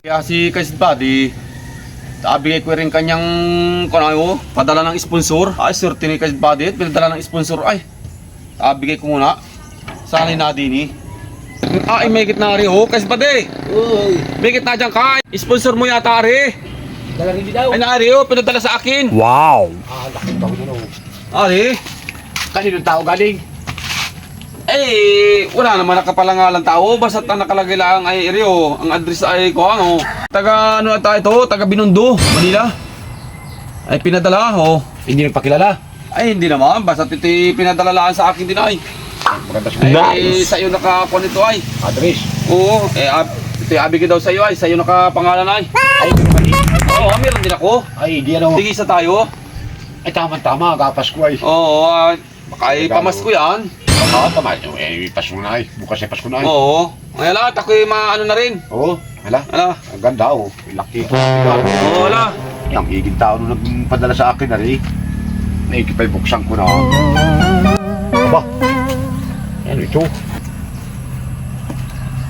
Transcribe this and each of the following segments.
Kaya si Kaisid Buddy, abigay ko rin kanyang kung ano, padala ng sponsor. Ay, swerte ni Kaisid Buddy, pinadala ng sponsor. Ay, abigay ko muna. Sana'y nadini. Ay, may gitna rin ho. Kaisid Buddy, Uy, may gitna dyan ka. Sponsor mo yata rin. dala rin daw. Ay, naari ho, pinadala sa akin. Wow! Ah, laki tao na no. Ari, Kaninong tao galing? Eh, wala naman nakapalangalan tao. Basta ang nakalagay lang ay Rio. Ang address ay ko ano. Taga ano ata ito? Taga Binondo, Manila. Ay pinadala ho. Hindi nagpakilala. Ay hindi naman. Basta titi pinadala lang sa akin din ay. Maganda sa Ay sa iyo nakakuha nito ay. Address. Oo, eh ab, ito abigay daw sa iyo ay. Sa iyo nakapangalan ay. Ay, eh. Oo, meron din ako. Ay, di ano. Tigisa tayo. Ay, tama-tama. Gapas ko ay. Oo, ay. Baka ay pamasko yan. Oo, tama. Eh, Pasko na ay. Bukas ay Pasko na ay. Oo. Ay lahat ako yung maano na rin. Oo. Hala. Ala. Ang ganda oh. Laki. Oo, ala. Yung higing tao nung nagpadala sa akin na rin. Naikipay buksan ko na. Aba. Ano ito?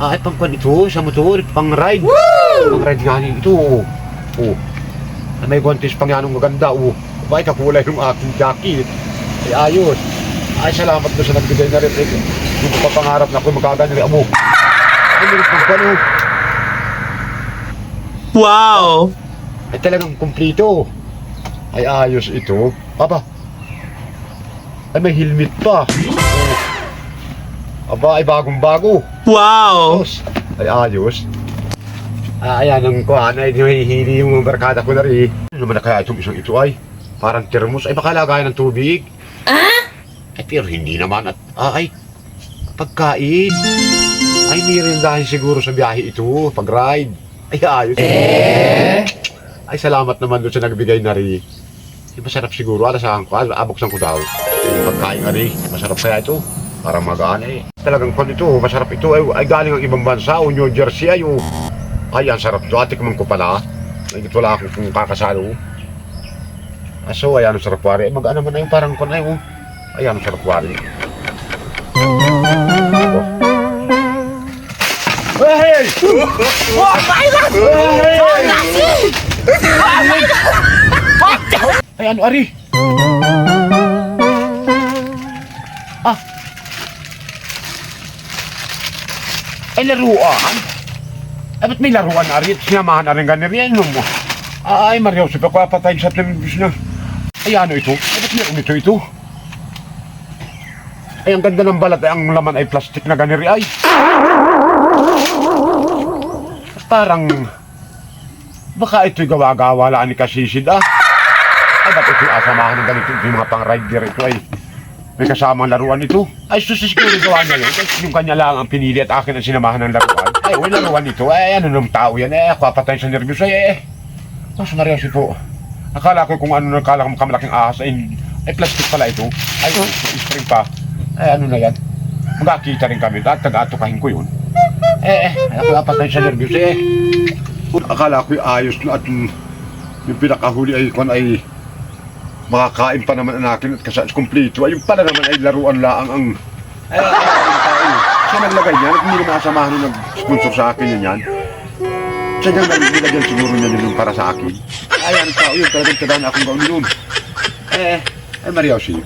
Ah, ay pang kwan ito. Sa motor. Pang ride. Pang ride nga rin ito. Oh. Oh. Ah, May guantes pang yan ang maganda. Oh. Aba, kakulay ng aking jacket. Ay, ayos. Ay, salamat doon sa nagbigay na rin. Hindi ko pa pangarap na ako magkagan rin. Abo. Ay, pang kwan oh. Wow! Ay talagang kumplito. Ay ayos ito. Aba. Ay may helmet pa. Oh. Aba ay bagong bago. Wow! Ayos. Ay ayos. Ah, ayan ang kuhan ay hihili yung barkada ko na rin. Ano naman na kaya itong isang ito ay? Parang termos ay baka lagayan ng tubig. Ah? Ay pero hindi naman at ah, ay pagkain. Ay mirindahin siguro sa biyahe ito pag ride. Ay ayos. Eh? Ay salamat naman doon sa nagbigay na rin. Ay, masarap siguro. Alasahan ko. Abuksan ko daw. Yung pagkain na rin. Masarap kaya ito. Parang magaan eh. Talagang kwan ito. Masarap ito. Ay, ay galing ang ibang bansa. O New Jersey ay. Oh. Ay, ang sarap to. Ate man ko pala. Ay, ito wala akong kung kakasalo. Aso, ay, ano sarap wari. Ay, mag-ano man ay parang kwan ay. Oh. Ay, ano sarap wari. Oh. Hey! Ay, ano, Ari? Ah. Ay, laruan? Ay, ba't may laruan, Ari? Sinamahan na rin ganun yan, no mo? Ay, Mario, sabi ko, patay sa television na. Ay, ano ito? Ay, ba't meron ito ito? Ay, ang ganda ng balat. Ay, ang laman ay plastic na ganiri, ay. Parang... Baka ito'y gawa-gawa laan ni Kasisid, ah. Ay, ba't ito'y asamahan ng ganito? Ito yung mga pang-rider ito ay may kasamang laruan ito. Ay, susis ko yung gawa niya yun. Yung kanya lang ang pinili at akin ang sinamahan ng laruan. Ay, wala laruan ito. Ay, ano nung tao yan? Eh, ako patay sa nervyos. Ay, eh. Mas Mariasi po. Akala ko kung ano nakala ko kamalaking ahas ay, ay plastic pala ito. Ay, string pa. Ay, ano na yan? Magkakita rin kami. At taga-atukahin ko yun. Eh, eh, ako patay sa nervyos eh. Akala ko ayos na at yung, yung pinakahuli ay kung ay makakain pa naman ang akin at kasas kumplito. Ay yung pala naman ay laruan laang ang ay, ay, ay, ay, ay. Siya naglagay niyan at hindi naman kasamahan nung nag-sponsor sa akin yun yan. Siya nang nilagyan siguro niya yun para sa akin. Ay, ano tao yun, talagang tadaan akong gawin yun. Eh, ay Maria Osi,